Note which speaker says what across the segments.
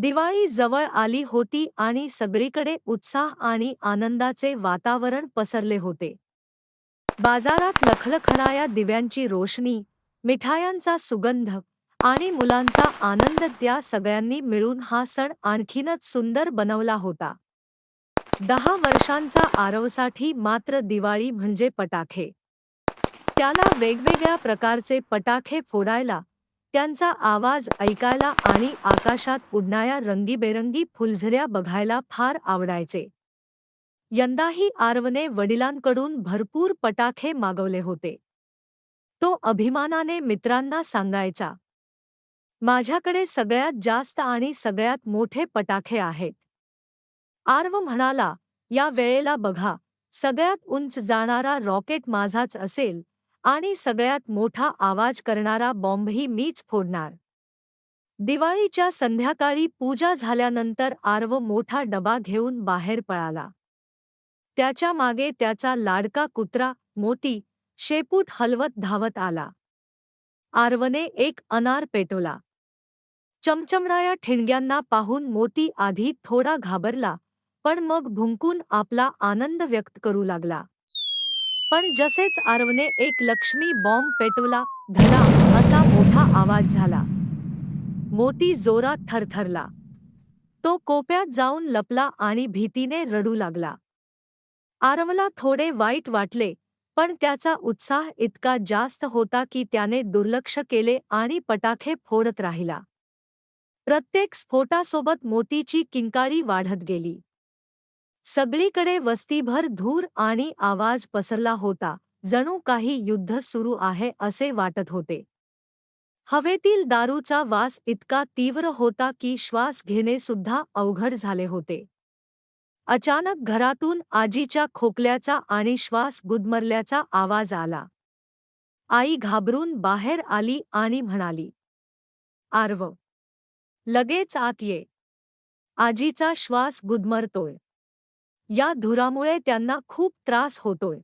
Speaker 1: दिवाळी जवळ आली होती आणि सगळीकडे उत्साह आणि आनंदाचे वातावरण पसरले होते. बाजारात लखलखणाऱ्या दिव्यांची रोशनी मिठायांचा सुगंध आणि मुलांचा आनंद त्या सगळ्यांनी मिळून हा सण आणखीनच सुंदर बनवला होता. दहा वर्षांचा आरवसाठी मात्र दिवाळी म्हणजे पटाखे. त्याला वेगवेगळ्या प्रकारचे पटाखे फोडायला त्यांचा आवाज ऐकायला आणि आकाशात उडणाऱ्या रंगीबेरंगी फुलझऱ्या बघायला फार आवडायचे. यंदाही आर्वने वडिलांकडून भरपूर पटाखे मागवले होते. तो अभिमानाने मित्रांना सांगायचा माझ्याकडे सगळ्यात जास्त आणि सगळ्यात मोठे पटाखे आहेत आर्व म्हणाला या वेळेला बघा सगळ्यात उंच जाणारा रॉकेट माझाच असेल. आणि सगळ्यात मोठा आवाज करणारा बॉम्बही मीच फोडणार. दिवाळीच्या संध्याकाळी पूजा झाल्यानंतर आर्व मोठा डबा घेऊन बाहेर पळाला. त्याच्यामागे त्याचा लाडका कुत्रा मोती शेपूट हलवत धावत आला. आर्वने एक अनार पेटवला. चमचमणाऱ्या ठिणग्यांना पाहून मोती आधी थोडा घाबरला पण मग भुंकून आपला आनंद व्यक्त करू लागला. पण जसेच आरवने एक लक्ष्मी बॉम्ब पेटवला धडा असा मोठा आवाज झाला. मोती जोरात थरथरला. तो कोप्यात जाऊन लपला आणि भीतीने रडू लागला. आरवला थोडे वाईट वाटले पण त्याचा उत्साह इतका जास्त होता की त्याने दुर्लक्ष केले आणि पटाखे फोडत राहिला. प्रत्येक स्फोटासोबत मोतीची किंकाळी वाढत गेली. सगळीकडे वस्तीभर धूर आणि आवाज पसरला होता. जणू काही युद्ध सुरू आहे असे वाटत होते. हवेतील दारूचा वास इतका तीव्र होता की श्वास घेणे सुद्धा अवघड झाले होते. अचानक घरातून आजीच्या खोकल्याचा आणि श्वास गुदमरल्याचा आवाज आला. आई घाबरून बाहेर आली आणि म्हणाली आर्व लगेच आत ये. आजीचा श्वास गुदमरतोय. या धुरामुळे त्यांना खूप त्रास होतोय.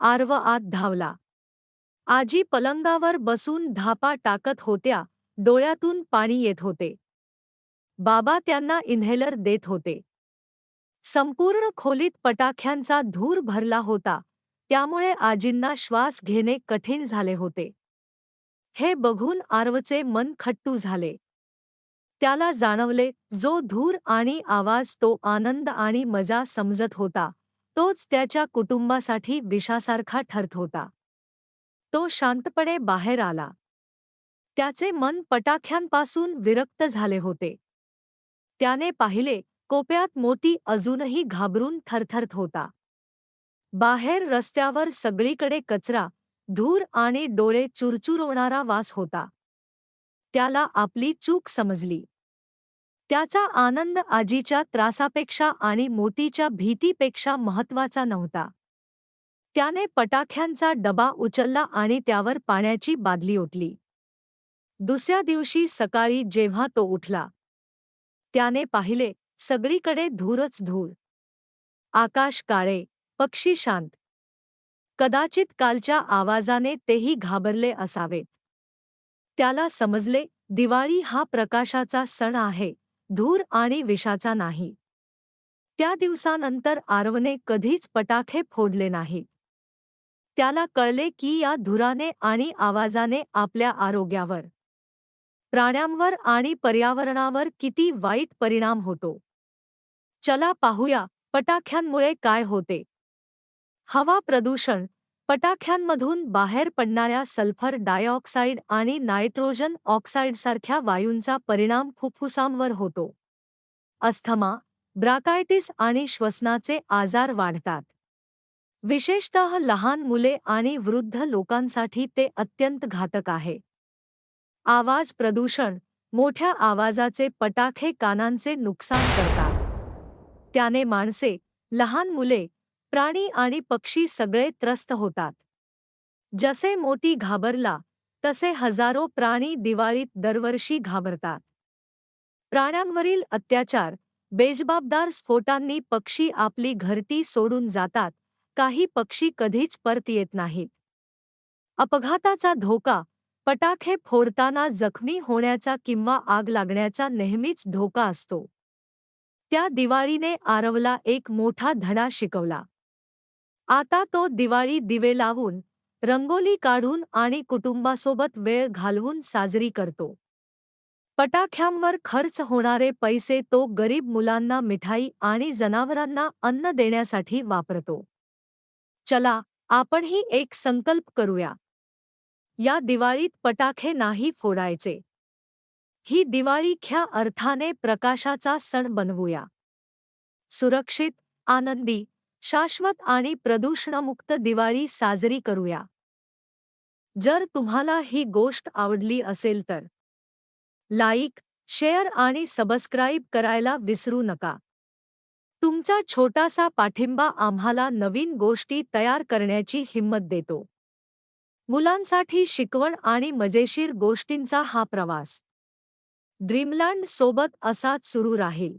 Speaker 1: आर्व आत धावला. आजी पलंगावर बसून धापा टाकत होत्या डोळ्यातून पाणी येत होते. बाबा त्यांना इन्हेलर देत होते. संपूर्ण खोलीत पटाख्यांचा धूर भरला होता त्यामुळे आजींना श्वास घेणे कठीण झाले होते. हे बघून आर्वचे मन खट्टू झाले. त्याला जाणवले जो धूर आणि आवाज तो आनंद आणि मजा समजत होता. तोच त्याच्या कुटुंबासाठी विषासारखा ठरत होता. तो शांतपणे बाहेर आला. त्याचे मन पटाख्यांपासून विरक्त झाले होते. त्याने पाहिले कोप्यात मोती अजूनही घाबरून थरथरत होता. बाहेर रस्त्यावर सगळीकडे कचरा धूर आणि डोळे चुरचुरवणारा वास होता. त्याला आपली चूक समजली. त्याचा आनंद आजीच्या त्रासापेक्षा आणि मोतीच्या भीतीपेक्षा महत्त्वाचा नव्हता. त्याने पटाख्यांचा डबा उचलला आणि त्यावर पाण्याची बादली ओतली. दुसऱ्या दिवशी सकाळी जेव्हा तो उठला त्याने पाहिले सगळीकडे धूरच धूर आकाश काळे पक्षी शांत. कदाचित कालच्या आवाजाने तेही घाबरले असावेत. त्याला समजले दिवाळी हा प्रकाशाचा सण आहे धूर आणि विषाचा नाही. त्या दिवसानंतर आरवने कधीच पटाखे फोडले नाहीत त्याला कळले की या धुराने आणि आवाजाने आपल्या आरोग्यावर प्राण्यांवर आणि पर्यावरणावर किती वाईट परिणाम होतो. चला पाहूया पटाख्यांमुळे काय होते. हवा प्रदूषण पटाख्यांमधून बाहेर पडणाऱ्या सल्फर डायऑक्साईड आणि नायट्रोजन ऑक्साईडसारख्या वायूंचा परिणाम फुफ्फुसांवर होतो. अस्थमा ब्राकायटिस आणि श्वसनाचे आजार वाढतात. विशेषतः लहान मुले आणि वृद्ध लोकांसाठी ते अत्यंत घातक आहे. आवाज प्रदूषण मोठ्या आवाजाचे पटाखे कानांचे नुकसान करतात. त्याने माणसे लहान मुले प्राणी आणि पक्षी सगळे त्रस्त होतात. जसे मोती घाबरला तसे हजारो प्राणी दिवाळीत दरवर्षी घाबरतात. प्राण्यांवरील अत्याचार बेजबाबदार स्फोटांनी पक्षी आपली घरटी सोडून जातात काही पक्षी कधीच परत येत नाहीत. अपघाताचा धोका पटाखे फोडताना जखमी होण्याचा किंवा आग लागण्याचा नेहमीच धोका असतो. त्या दिवाळीने आरवला एक मोठा धडा शिकवला. आता तो दिवाळी दिवे लावून रंगोली काढून आणि कुटुंबासोबत वेळ घालवून साजरी करतो. पटाख्यांवर खर्च होणारे पैसे तो गरीब मुलांना मिठाई आणि जनावरांना अन्न देण्यासाठी वापरतो. चला आपणही एक संकल्प करूया. या दिवाळीत पटाखे नाही फोडायचे. ही दिवाळी ख्या अर्थाने प्रकाशाचा सण बनवूया. सुरक्षित आनंदी शाश्वत आणि प्रदूषणमुक्त दिवाळी साजरी करूया. जर तुम्हाला ही गोष्ट आवडली असेल तर लाईक शेअर आणि सबस्क्राईब करायला विसरू नका. तुमचा छोटासा पाठिंबा आम्हाला नवीन गोष्टी तयार करण्याची हिंमत देतो. मुलांसाठी शिकवण आणि मजेशीर गोष्टींचा हा प्रवास. ड्रीमलँड सोबत असाच सुरू राहील.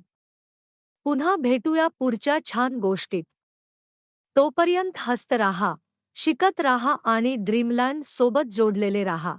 Speaker 1: पुन्हा भेटूया पुढच्या छान गोष्टीत. तोपर्यंत हस्त राहा शिकत राहा आणि ड्रीमलँड सोबत जोडलेले राहा.